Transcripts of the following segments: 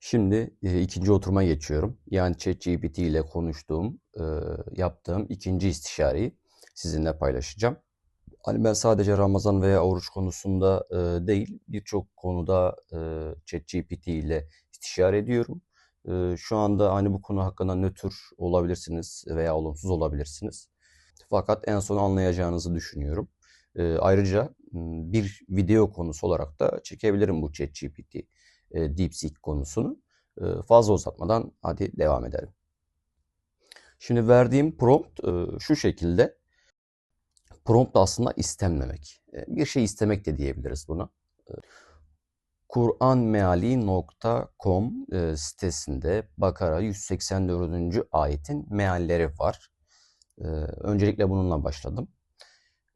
Şimdi e, ikinci oturuma geçiyorum. Yani ChatGPT ile konuştuğum, e, yaptığım ikinci istişareyi sizinle paylaşacağım. Hani ben sadece Ramazan veya oruç konusunda e, değil, birçok konuda e, ChatGPT ile istişare ediyorum. E, şu anda hani bu konu hakkında nötr olabilirsiniz veya olumsuz olabilirsiniz. Fakat en son anlayacağınızı düşünüyorum. E, ayrıca bir video konusu olarak da çekebilirim bu ChatGPT e, DeepSeek konusunu. E, fazla uzatmadan hadi devam edelim. Şimdi verdiğim prompt e, şu şekilde. Prompt aslında istenmemek. E, bir şey istemek de diyebiliriz buna. E, Kur'anmeali.com e, sitesinde Bakara 184. ayetin mealleri var. E, öncelikle bununla başladım.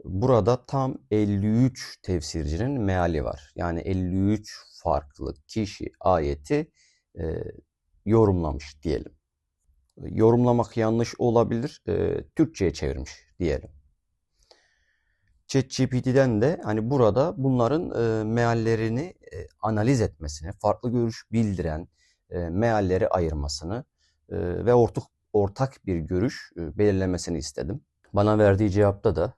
Burada tam 53 tefsircinin meali var. Yani 53 farklı kişi ayeti e, yorumlamış diyelim. Yorumlamak yanlış olabilir. E, Türkçe'ye çevirmiş diyelim. ChatGPT'den de hani burada bunların e, meallerini e, analiz etmesini, farklı görüş bildiren e, mealleri ayırmasını e, ve ortak ortak bir görüş e, belirlemesini istedim. Bana verdiği cevapta da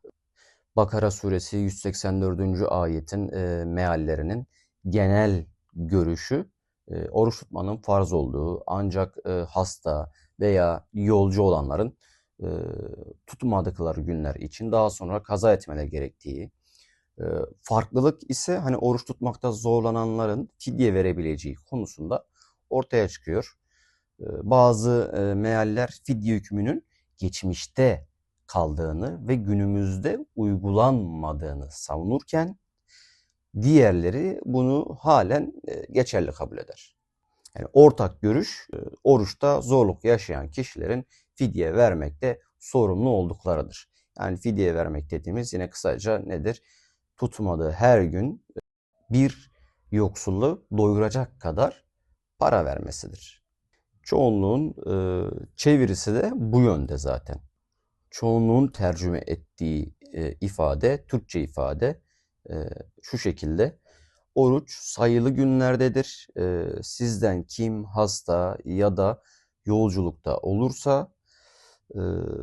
Bakara suresi 184. ayetin e, meallerinin genel görüşü e, oruç tutmanın farz olduğu ancak e, hasta veya yolcu olanların e, tutmadıkları günler için daha sonra kaza etmeleri gerektiği, e, farklılık ise hani oruç tutmakta zorlananların fidye verebileceği konusunda ortaya çıkıyor. E, bazı e, mealler fidye hükmünün geçmişte kaldığını ve günümüzde uygulanmadığını savunurken diğerleri bunu halen e, geçerli kabul eder. Yani ortak görüş e, oruçta zorluk yaşayan kişilerin fidye vermekte sorumlu olduklarıdır. Yani fidye vermek dediğimiz yine kısaca nedir? Tutmadığı her gün bir yoksulluğu doyuracak kadar para vermesidir. Çoğunluğun e, çevirisi de bu yönde zaten. Çoğunluğun tercüme ettiği e, ifade, Türkçe ifade e, şu şekilde. Oruç sayılı günlerdedir. E, sizden kim hasta ya da yolculukta olursa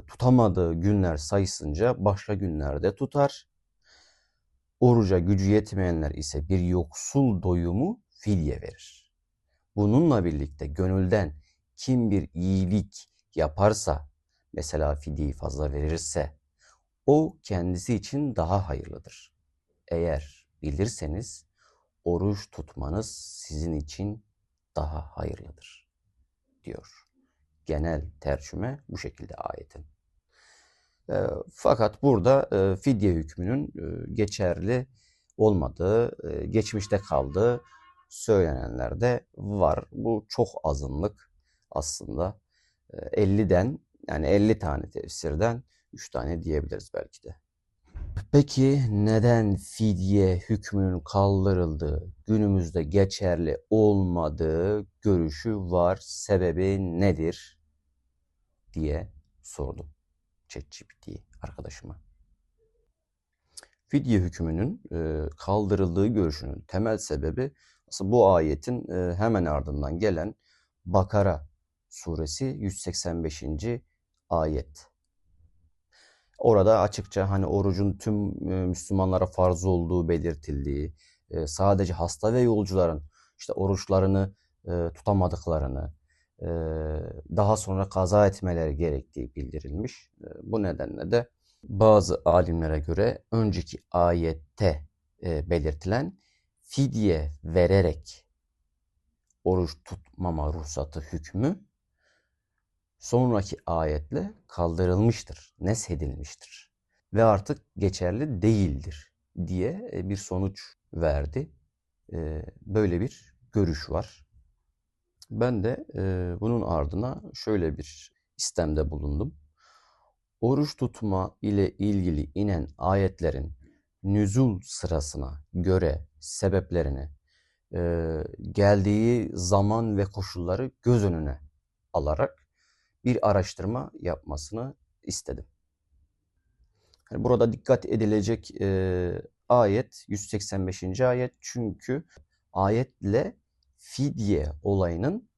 tutamadığı günler sayısınca başka günlerde tutar. Oruca gücü yetmeyenler ise bir yoksul doyumu fidye verir. Bununla birlikte gönülden kim bir iyilik yaparsa, mesela fidyeyi fazla verirse, o kendisi için daha hayırlıdır. Eğer bilirseniz oruç tutmanız sizin için daha hayırlıdır diyor. Genel tercüme bu şekilde ayetin. E, fakat burada e, fidye hükmünün e, geçerli olmadığı, e, geçmişte kaldığı söylenenler de var. Bu çok azınlık aslında. E, 50'den yani 50 tane tefsirden 3 tane diyebiliriz belki de. Peki neden fidye hükmünün kaldırıldığı, günümüzde geçerli olmadığı görüşü var? Sebebi nedir? diye sordum ChatGPT arkadaşıma. Fidye hükmünün e, kaldırıldığı görüşünün temel sebebi aslında bu ayetin e, hemen ardından gelen Bakara suresi 185. ayet. Orada açıkça hani orucun tüm e, Müslümanlara farz olduğu belirtildiği, e, sadece hasta ve yolcuların işte oruçlarını e, tutamadıklarını, daha sonra kaza etmeleri gerektiği bildirilmiş. Bu nedenle de bazı alimlere göre önceki ayette belirtilen fidye vererek oruç tutmama ruhsatı hükmü sonraki ayetle kaldırılmıştır, neshedilmiştir ve artık geçerli değildir diye e, bir sonuç verdi. E, böyle bir görüş var. Ben de e, bunun ardına şöyle bir istemde bulundum. Oruç tutma ile ilgili inen ayetlerin nüzul sırasına göre sebeplerini, geldiği zaman ve koşulları göz önüne alarak bir araştırma yapmasını istedim. Yani burada dikkat edilecek e, ayet 185. ayet çünkü ayetle fidye olayının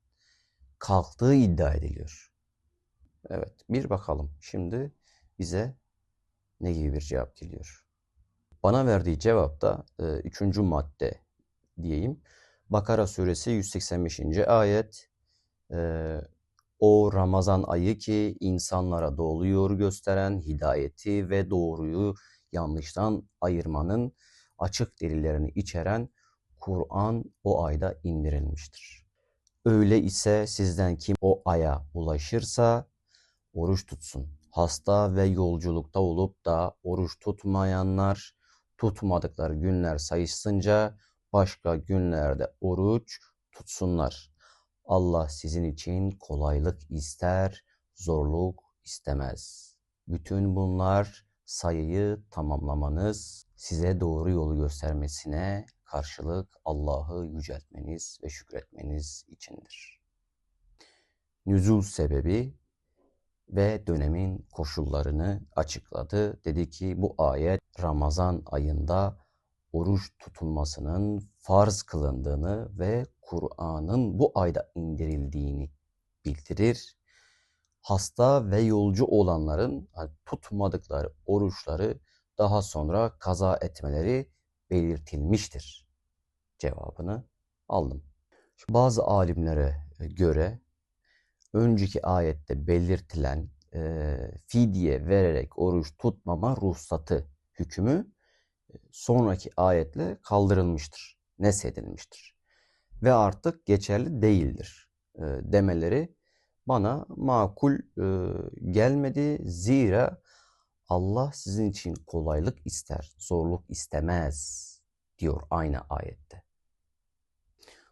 kalktığı iddia ediliyor. Evet, bir bakalım şimdi bize ne gibi bir cevap geliyor. Bana verdiği cevapta e, üçüncü madde diyeyim. Bakara suresi 185. ayet. E, o Ramazan ayı ki insanlara doğru yolu gösteren hidayeti ve doğruyu yanlıştan ayırmanın açık delillerini içeren Kur'an o ayda indirilmiştir. Öyle ise sizden kim o aya ulaşırsa oruç tutsun. Hasta ve yolculukta olup da oruç tutmayanlar tutmadıkları günler sayısınca başka günlerde oruç tutsunlar. Allah sizin için kolaylık ister, zorluk istemez. Bütün bunlar sayıyı tamamlamanız, size doğru yolu göstermesine karşılık Allah'ı yüceltmeniz ve şükretmeniz içindir. Nüzul sebebi ve dönemin koşullarını açıkladı. Dedi ki bu ayet Ramazan ayında oruç tutulmasının farz kılındığını ve Kur'an'ın bu ayda indirildiğini bildirir. Hasta ve yolcu olanların hani tutmadıkları oruçları daha sonra kaza etmeleri belirtilmiştir. Cevabını aldım. Bazı alimlere göre önceki ayette belirtilen e, fidye vererek oruç tutmama ruhsatı hükmü sonraki ayetle kaldırılmıştır, nesedilmiştir ve artık geçerli değildir e, demeleri bana makul e, gelmedi. Zira Allah sizin için kolaylık ister, zorluk istemez diyor aynı ayette.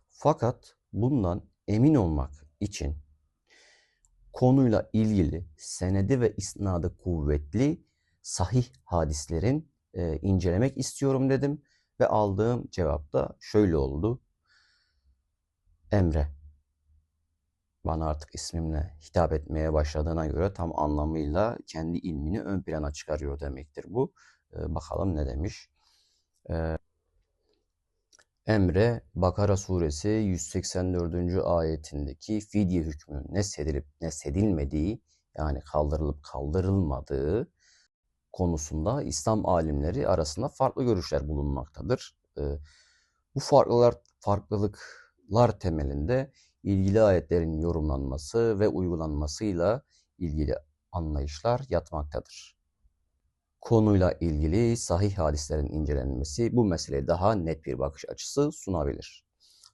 Fakat bundan emin olmak için konuyla ilgili senedi ve isnadı kuvvetli sahih hadislerin e, incelemek istiyorum dedim ve aldığım cevap da şöyle oldu. Emre bana artık ismimle hitap etmeye başladığına göre tam anlamıyla kendi ilmini ön plana çıkarıyor demektir bu. E, bakalım ne demiş. E, Emre Bakara suresi 184. ayetindeki fidye hükmü ne sedilip ne sedilmediği yani kaldırılıp kaldırılmadığı konusunda İslam alimleri arasında farklı görüşler bulunmaktadır. Ee, bu farklılar farklılıklar temelinde ilgili ayetlerin yorumlanması ve uygulanmasıyla ilgili anlayışlar yatmaktadır. Konuyla ilgili sahih hadislerin incelenmesi bu meseleye daha net bir bakış açısı sunabilir.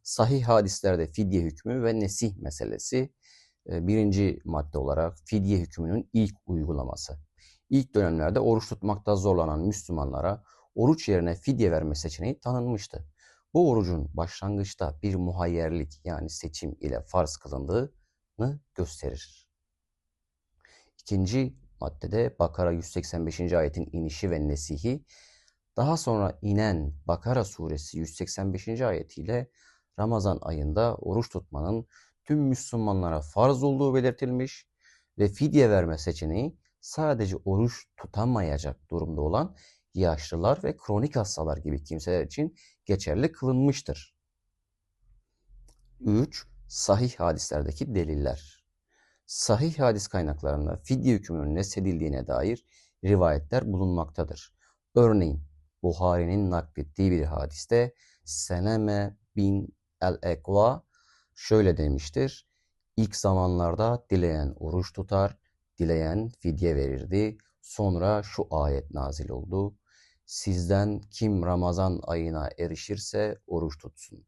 Sahih hadislerde fidye hükmü ve nesih meselesi e, birinci madde olarak fidye hükmünün ilk uygulaması. İlk dönemlerde oruç tutmakta zorlanan Müslümanlara oruç yerine fidye verme seçeneği tanınmıştı. Bu orucun başlangıçta bir muhayyerlik yani seçim ile farz kılındığını gösterir. İkinci maddede Bakara 185. ayetin inişi ve nesihi, daha sonra inen Bakara suresi 185. ayetiyle Ramazan ayında oruç tutmanın tüm Müslümanlara farz olduğu belirtilmiş ve fidye verme seçeneği sadece oruç tutamayacak durumda olan yaşlılar ve kronik hastalar gibi kimseler için geçerli kılınmıştır. 3. Sahih hadislerdeki deliller. Sahih hadis kaynaklarında fidye hükmünün nesedildiğine dair rivayetler bulunmaktadır. Örneğin Buhari'nin naklettiği bir hadiste Seneme bin el-Ekva şöyle demiştir. İlk zamanlarda dileyen oruç tutar, dileyen fidye verirdi. Sonra şu ayet nazil oldu. Sizden kim Ramazan ayına erişirse oruç tutsun.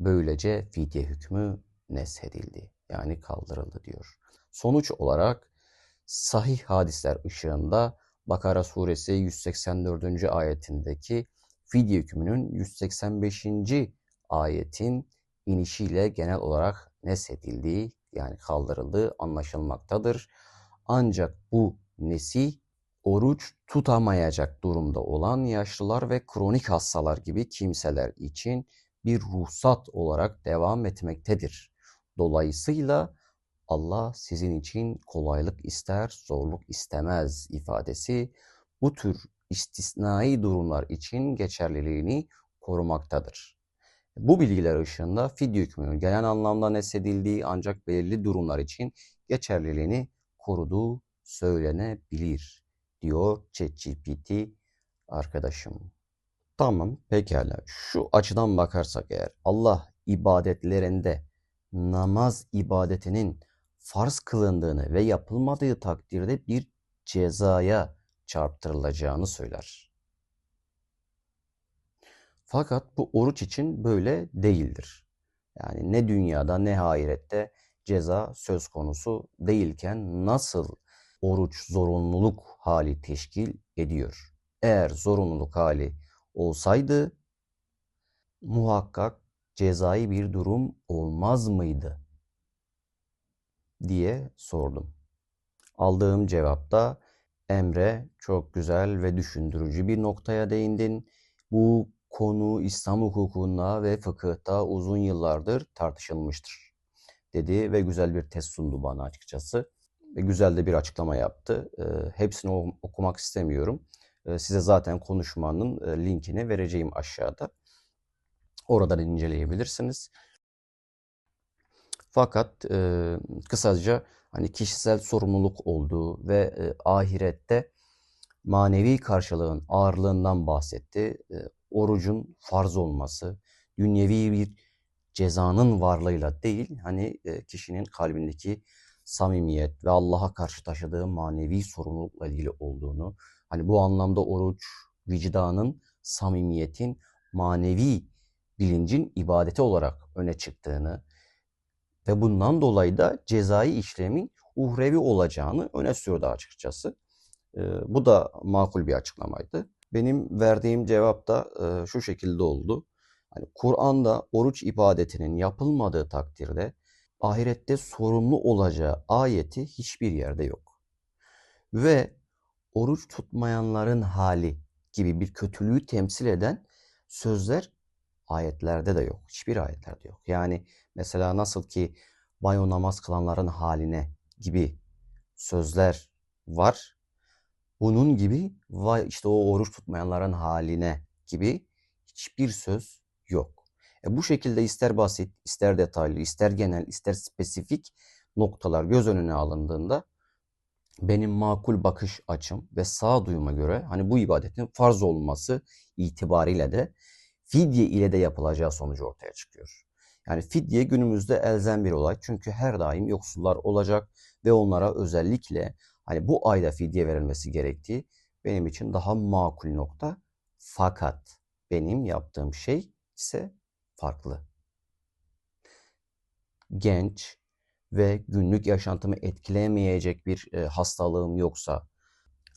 Böylece fidye hükmü neshedildi. Yani kaldırıldı diyor. Sonuç olarak sahih hadisler ışığında Bakara suresi 184. ayetindeki fidye hükmünün 185. ayetin inişiyle genel olarak nesedildiği yani kaldırıldığı anlaşılmaktadır. Ancak bu nesih oruç tutamayacak durumda olan yaşlılar ve kronik hastalar gibi kimseler için bir ruhsat olarak devam etmektedir. Dolayısıyla Allah sizin için kolaylık ister, zorluk istemez ifadesi bu tür istisnai durumlar için geçerliliğini korumaktadır. Bu bilgiler ışığında fidye hükmünün genel anlamda nesedildiği ancak belirli durumlar için geçerliliğini koruduğu söylenebilir diyor ChatGPT arkadaşım. Tamam, pekala. Şu açıdan bakarsak eğer Allah ibadetlerinde namaz ibadetinin farz kılındığını ve yapılmadığı takdirde bir cezaya çarptırılacağını söyler. Fakat bu oruç için böyle değildir. Yani ne dünyada ne ahirette ceza söz konusu değilken nasıl oruç zorunluluk hali teşkil ediyor? Eğer zorunluluk hali olsaydı muhakkak cezai bir durum olmaz mıydı? diye sordum. Aldığım cevapta Emre çok güzel ve düşündürücü bir noktaya değindin. Bu konu İslam hukukunda ve fıkıhta uzun yıllardır tartışılmıştır dedi ve güzel bir test sundu bana açıkçası. Ve güzel de bir açıklama yaptı. E, hepsini okumak istemiyorum. E, size zaten konuşmanın e, linkini vereceğim aşağıda. Oradan inceleyebilirsiniz. Fakat e, kısaca hani kişisel sorumluluk olduğu ve e, ahirette manevi karşılığın ağırlığından bahsetti. E, orucun farz olması, dünyevi bir cezanın varlığıyla değil, hani e, kişinin kalbindeki samimiyet ve Allah'a karşı taşıdığı manevi sorumlulukla ilgili olduğunu, hani bu anlamda oruç, vicdanın, samimiyetin, manevi bilincin ibadeti olarak öne çıktığını ve bundan dolayı da cezai işlemin uhrevi olacağını öne sürdü açıkçası. E, bu da makul bir açıklamaydı. Benim verdiğim cevap da e, şu şekilde oldu. Hani Kur'an'da oruç ibadetinin yapılmadığı takdirde ahirette sorumlu olacağı ayeti hiçbir yerde yok. Ve oruç tutmayanların hali gibi bir kötülüğü temsil eden sözler ayetlerde de yok. Hiçbir ayetlerde yok. Yani mesela nasıl ki banyo namaz kılanların haline gibi sözler var. Bunun gibi işte o oruç tutmayanların haline gibi hiçbir söz yok. E bu şekilde ister basit, ister detaylı, ister genel, ister spesifik noktalar göz önüne alındığında benim makul bakış açım ve sağduyuma göre hani bu ibadetin farz olması itibariyle de fidye ile de yapılacağı sonucu ortaya çıkıyor. Yani fidye günümüzde elzem bir olay. Çünkü her daim yoksullar olacak ve onlara özellikle hani bu ayda fidye verilmesi gerektiği benim için daha makul nokta. Fakat benim yaptığım şey ise farklı. Genç ve günlük yaşantımı etkileyemeyecek bir e, hastalığım yoksa,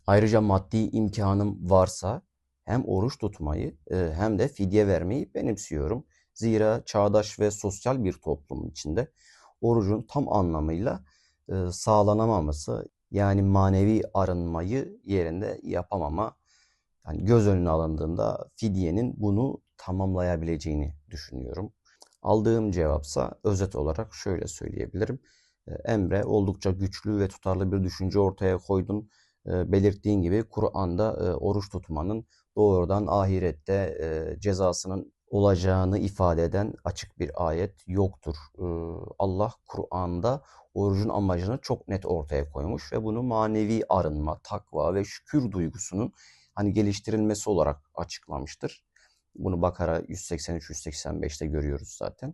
ayrıca maddi imkanım varsa hem oruç tutmayı e, hem de fidye vermeyi benimsiyorum. Zira çağdaş ve sosyal bir toplumun içinde orucun tam anlamıyla e, sağlanamaması yani manevi arınmayı yerinde yapamama yani göz önüne alındığında fidyenin bunu tamamlayabileceğini düşünüyorum. Aldığım cevapsa özet olarak şöyle söyleyebilirim. E, Emre oldukça güçlü ve tutarlı bir düşünce ortaya koydun. E, belirttiğin gibi Kur'an'da e, oruç tutmanın doğrudan ahirette cezasının olacağını ifade eden açık bir ayet yoktur. Allah Kur'an'da orucun amacını çok net ortaya koymuş ve bunu manevi arınma, takva ve şükür duygusunun hani geliştirilmesi olarak açıklamıştır. Bunu Bakara 183-185'te görüyoruz zaten.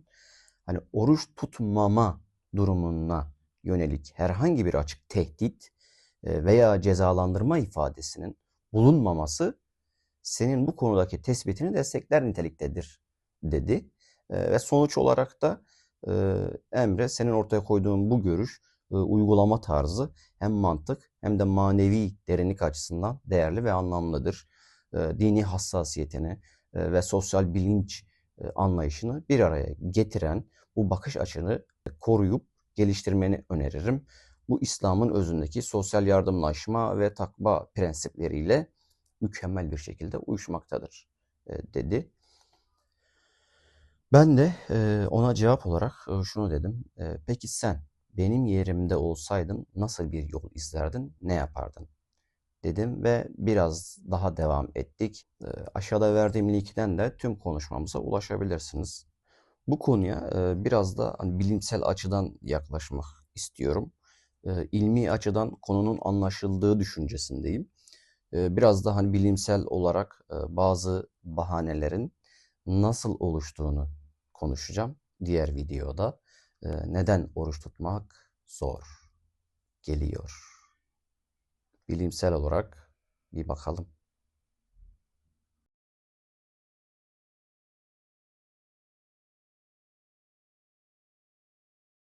Hani oruç tutmama durumuna yönelik herhangi bir açık tehdit veya cezalandırma ifadesinin bulunmaması senin bu konudaki tespitini destekler niteliktedir dedi. E, ve sonuç olarak da e, Emre senin ortaya koyduğun bu görüş, e, uygulama tarzı hem mantık hem de manevi derinlik açısından değerli ve anlamlıdır. E, dini hassasiyetini e, ve sosyal bilinç e, anlayışını bir araya getiren bu bakış açını koruyup geliştirmeni öneririm. Bu İslam'ın özündeki sosyal yardımlaşma ve takva prensipleriyle mükemmel bir şekilde uyuşmaktadır e, dedi. Ben de e, ona cevap olarak e, şunu dedim. E, peki sen benim yerimde olsaydın nasıl bir yol izlerdin, ne yapardın? Dedim ve biraz daha devam ettik. E, aşağıda verdiğim linkten de tüm konuşmamıza ulaşabilirsiniz. Bu konuya e, biraz da hani bilimsel açıdan yaklaşmak istiyorum. E, açıdan konunun anlaşıldığı düşüncesindeyim. E, biraz da hani bilimsel olarak e, bazı bahanelerin nasıl oluştuğunu konuşacağım diğer videoda. Neden oruç tutmak zor geliyor? Bilimsel olarak bir bakalım.